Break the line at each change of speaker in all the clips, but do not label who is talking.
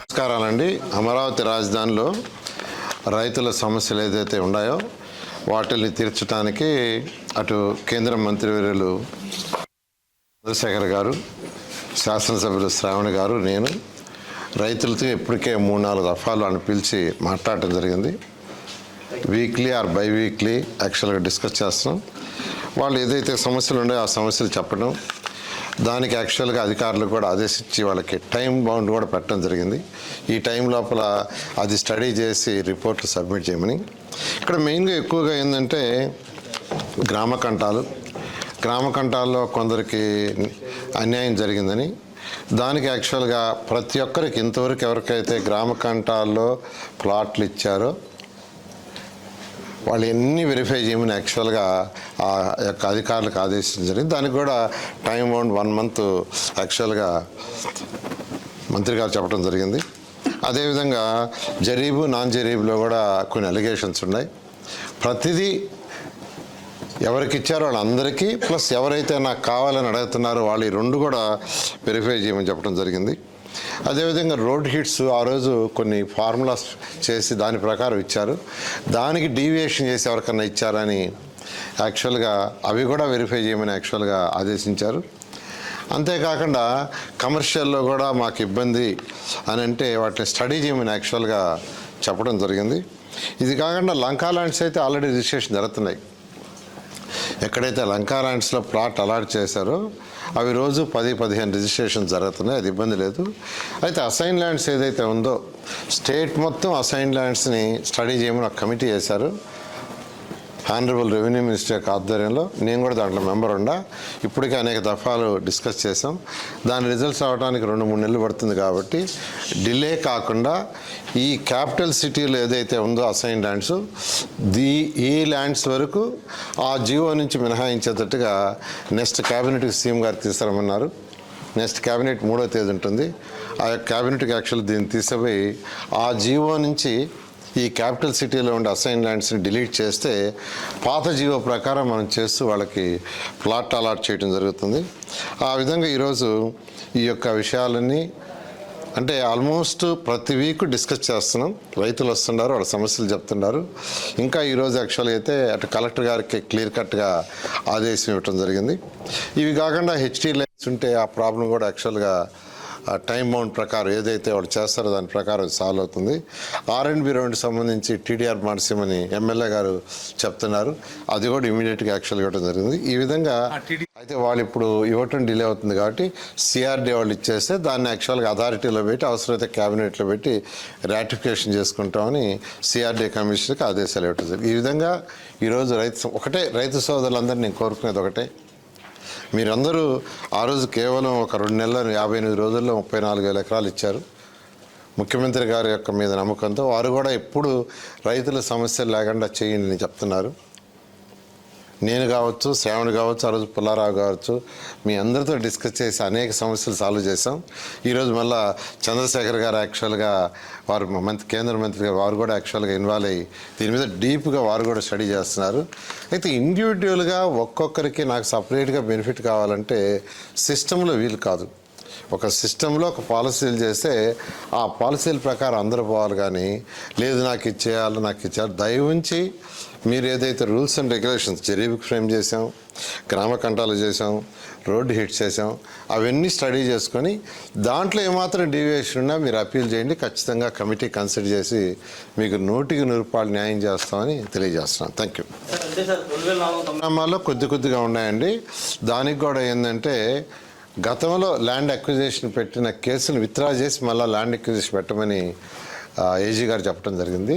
నమస్కారాలండి. అమరావతి రాజధానిలో రైతుల సమస్యలు ఏదైతే ఉన్నాయో వాటిని తీర్చడానికి అటు కేంద్ర మంత్రివర్యులు చంద్రశేఖర్ గారు శాసనసభ్యులు శ్రావణి గారు నేను రైతులతో ఇప్పటికే మూడు నాలుగు దఫాలు అని పిలిచి మాట్లాడటం జరిగింది. వీక్లీ ఆర్ బై వీక్లీ యాక్చువల్గా డిస్కస్ చేస్తున్నాం. వాళ్ళు ఏదైతే సమస్యలు ఉన్నాయో ఆ సమస్యలు చెప్పడం దానికి యాక్చువల్గా అధికారులు కూడా ఆదేశించి వాళ్ళకి టైం బౌండ్ కూడా పెట్టడం జరిగింది. ఈ టైం లోపల అది స్టడీ చేసి రిపోర్ట్లు సబ్మిట్ చేయమని. ఇక్కడ మెయిన్గా ఎక్కువగా ఏంటంటే గ్రామ కంటాలు. గ్రామ కంటాల్లో కొందరికి అన్యాయం జరిగిందని. దానికి యాక్చువల్గా ప్రతి ఒక్కరికి ఇంతవరకు ఎవరికైతే గ్రామ కంటాల్లో ప్లాట్లు ఇచ్చారో వాళ్ళు ఎన్ని వెరిఫై చేయమని యాక్చువల్గా ఆ యొక్క అధికారులకు ఆదేశించడం జరిగింది. దానికి కూడా టైం బౌండ్ వన్ మంత్ యాక్చువల్గా మంత్రి గారు చెప్పడం జరిగింది. అదేవిధంగా జరీబు నాన్ జరీబులో కూడా కొన్ని అలిగేషన్స్ ఉన్నాయి. ప్రతిదీ ఎవరికి ఇచ్చారో వాళ్ళందరికీ ప్లస్ ఎవరైతే నాకు కావాలని అడుగుతున్నారో వాళ్ళు ఈ రెండు కూడా వెరిఫై చేయమని చెప్పడం జరిగింది. అదేవిధంగా రోడ్ హిట్స్ ఆ రోజు కొన్ని ఫార్ములాస్ చేసి దాని ప్రకారం ఇచ్చారు. దానికి డీవియేషన్ చేసి ఎవరికన్నా ఇచ్చారని యాక్చువల్గా అవి కూడా వెరిఫై చేయమని యాక్చువల్గా ఆదేశించారు. అంతేకాకుండా కమర్షియల్లో కూడా మాకు ఇబ్బంది అని అంటే వాటిని స్టడీ చేయమని యాక్చువల్గా చెప్పడం జరిగింది. ఇది కాకుండా లంకా ల్యాండ్స్ అయితే ఆల్రెడీ రిజిస్ట్రేషన్ జరుగుతున్నాయి. ఎక్కడైతే లంకా ల్యాండ్స్లో ప్లాట్ అలాట్ చేశారో అవి రోజు పది పదిహేను రిజిస్ట్రేషన్ జరుగుతున్నాయి అది ఇబ్బంది లేదు. అయితే అసైన్ ల్యాండ్స్ ఏదైతే ఉందో స్టేట్ మొత్తం అసైన్ ల్యాండ్స్ని స్టడీ చేయమని ఒక కమిటీ చేశారు ఆనరబుల్ రెవెన్యూ మినిస్టర్ యొక్క ఆధ్వర్యంలో నేను కూడా దాంట్లో మెంబర్ ఉండా ఇప్పటికే అనేక దఫాలు డిస్కస్ చేసాం దాని రిజల్ట్స్ రావడానికి రెండు మూడు నెలలు పడుతుంది కాబట్టి డిలే కాకుండా ఈ క్యాపిటల్ సిటీలో ఏదైతే ఉందో అసైన్ ల్యాండ్స్ దీ ఈ ల్యాండ్స్ వరకు ఆ జియో నుంచి మినహాయించేటట్టుగా నెక్స్ట్ క్యాబినెట్కి సీఎం గారు తీసుకురమన్నారు నెక్స్ట్ క్యాబినెట్ మూడో తేదీ ఉంటుంది. ఆ యొక్క క్యాబినెట్కి యాక్చువల్ దీన్ని తీసుకుపోయి ఆ జీవో నుంచి ఈ క్యాపిటల్ సిటీలో ఉండే అసైన్ ల్యాండ్స్ని డిలీట్ చేస్తే పాత జీవో ప్రకారం మనం చేస్తూ వాళ్ళకి ప్లాట్ అలాట్ చేయడం జరుగుతుంది. ఆ విధంగా ఈరోజు ఈ యొక్క విషయాలన్నీ అంటే ఆల్మోస్ట్ ప్రతి వీక్ డిస్కస్ చేస్తున్నాం. రైతులు వస్తున్నారు వాళ్ళ సమస్యలు చెప్తున్నారు. ఇంకా ఈరోజు యాక్చువల్గా అయితే అటు కలెక్టర్ గారికి క్లియర్ కట్గా ఆదేశం ఇవ్వటం జరిగింది. ఇవి కాకుండా హెచ్టీ లైన్స్ ఉంటే ఆ ప్రాబ్లం కూడా యాక్చువల్గా ఆ టైం బౌండ్ ప్రకారం ఏదైతే వాళ్ళు చేస్తారో దాని ప్రకారం సాల్వ్ అవుతుంది. ఆర్ అండ్ బి రౌండ్ సంబంధించి టీడీఆర్ మార్సిమని ఎమ్మెల్యే గారు చెప్తున్నారు. అది కూడా ఇమీడియట్గా యాక్చువల్ ఇవ్వడం జరిగింది. ఈ విధంగా అయితే వాళ్ళు ఇప్పుడు ఇవ్వటం డిలే అవుతుంది కాబట్టి సిఆర్డీ వాళ్ళు ఇచ్చేస్తే దాన్ని యాక్చువల్గా అథారిటీలో పెట్టి అవసరమైతే క్యాబినెట్లో పెట్టి రాటిఫికేషన్ చేసుకుంటామని సిఆర్డీ కమిషన్కి ఆదేశాలు ఇవ్వటం జరిగింది. ఈ విధంగా ఈరోజు రైతు ఒకటే రైతు సోదరులందరినీ నేను కోరుకునేది ఒకటే. మీరందరూ ఆ రోజు కేవలం ఒక రెండు నెలల యాభై ఎనిమిది రోజుల్లో ముప్పై నాలుగు వేల ఎకరాలు ఇచ్చారు. ముఖ్యమంత్రి గారి యొక్క మీద నమ్మకంతో వారు కూడా ఎప్పుడు రైతుల సమస్యలు లేకుండా చేయండి అని చెప్తున్నారు. నేను కావచ్చు శ్రావణ్ కావచ్చు ఆ రోజు పుల్లారావు కావచ్చు మీ అందరితో డిస్కస్ చేసి అనేక సమస్యలు సాల్వ్ చేసాం ఈరోజు మళ్ళా చంద్రశేఖర్ గారు యాక్చువల్గా వారు మంత్రి కేంద్ర మంత్రి గారు వారు కూడా యాక్చువల్గా ఇన్వాల్వ్ అయ్యి దీని మీద డీప్గా వారు కూడా స్టడీ చేస్తున్నారు. అయితే ఇండివిజువల్గా ఒక్కొక్కరికి నాకు సపరేట్గా బెనిఫిట్ కావాలంటే సిస్టంలో వీలు కాదు. ఒక సిస్టంలో ఒక పాలసీలు చేస్తే ఆ పాలసీల ప్రకారం అందరూ పోవాలి కానీ లేదు నాకు ఇచ్చేయాలి నాకు ఇచ్చేయాలి దయవుంచి మీరు ఏదైతే రూల్స్ అండ్ రెగ్యులేషన్స్ జరీబుకి ఫ్రేమ్ చేసాం గ్రామ కంటాలు చేసాం రోడ్డు హిట్ చేసాం అవన్నీ స్టడీ చేసుకొని దాంట్లో ఏమాత్రం డీవియేషన్ ఉన్నా మీరు అప్పీల్ చేయండి. ఖచ్చితంగా కమిటీ కన్సిడర్ చేసి మీకు నూటికి నూరు రూపాయలు న్యాయం చేస్తామని తెలియజేస్తున్నాను థ్యాంక్ యూ. గ్రామాల్లో కొద్ది కొద్దిగా ఉన్నాయండి. దానికి కూడా ఏంటంటే గతంలో ల్యాండ్ అక్విజిషన్ పెట్టిన కేసును విత్డ్రా చేసి మళ్ళీ ల్యాండ్ అక్విజిషన్ పెట్టమని ఏజీ గారు చెప్పడం జరిగింది.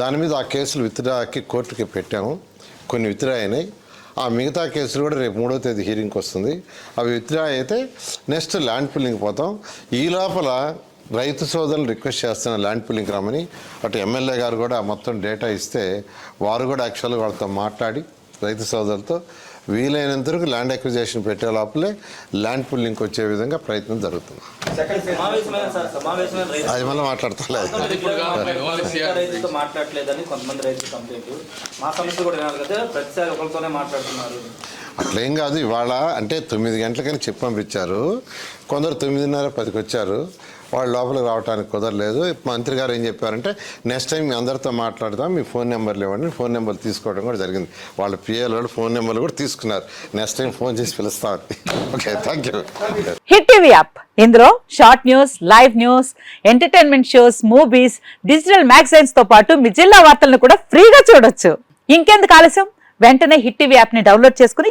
దాని మీద ఆ కేసులు విత్డ్రాకి కోర్టుకి పెట్టాము. కొన్ని విత్డ్రా అయినాయి. ఆ మిగతా కేసులు కూడా రేపు మూడో తేదీ హీరింగ్కి వస్తుంది. అవి విత్డ్రా అయితే నెక్స్ట్ ల్యాండ్ పుల్లింగ్ పోతాం. ఈ లోపల రైతు సోదరులు రిక్వెస్ట్ చేస్తున్న ల్యాండ్ పుల్లింగ్ రమ్మని అటు ఎమ్మెల్యే గారు కూడా మొత్తం డేటా ఇస్తే వారు కూడా యాక్చువల్గా వాళ్ళతో మాట్లాడి రైతు సోదరులతో వీలైనంత వరకు ల్యాండ్ అక్విజిషన్ పెట్టే లోపలే ల్యాండ్ పుల్లింగ్ వచ్చే విధంగా ప్రయత్నం జరుగుతుంది. అది మళ్ళీ మాట్లాడతాలే
ఇప్పుడు మిగతా రైతులతో మాట్లాడలేదని కొంతమంది రైతులు కంప్లైంట్. మా సమస్య కూడా ప్రతిసారి ఒకరితోనే మాట్లాడుతున్నారు.
అట్లేం కాదు ఇవాళ అంటే తొమ్మిది గంటలకని చెప్పి పంపించారు. కొందరు తొమ్మిదిన్నర పదికి వచ్చారు వాళ్ళు లోపలికి రావడానికి కుదరలేదు. మంత్రి గారు ఏం చెప్పారంటే నెక్స్ట్ టైం మీ అందరితో మాట్లాడదాం మీ ఫోన్ నెంబర్లు ఇవ్వండి ఫోన్ నెంబర్లు తీసుకోవడం కూడా జరిగింది. వాళ్ళ పిఎల్ వాళ్ళు ఫోన్ నెంబర్లు కూడా తీసుకున్నారు. నెక్స్ట్ టైం ఫోన్ చేసి పిలుస్తామని okay thank you.
Hit TV app. ఇందులో short news live news entertainment shows movies digital మ్యాగజైన్స్తో పాటు మీ జిల్లా వార్తలను కూడా ఫ్రీగా చూడొచ్చు. ఇంకెందుకు ఆలస్యం? వెంటనే హిట్ టీవీ యాప్ని డౌన్లోడ్ చేసుకుని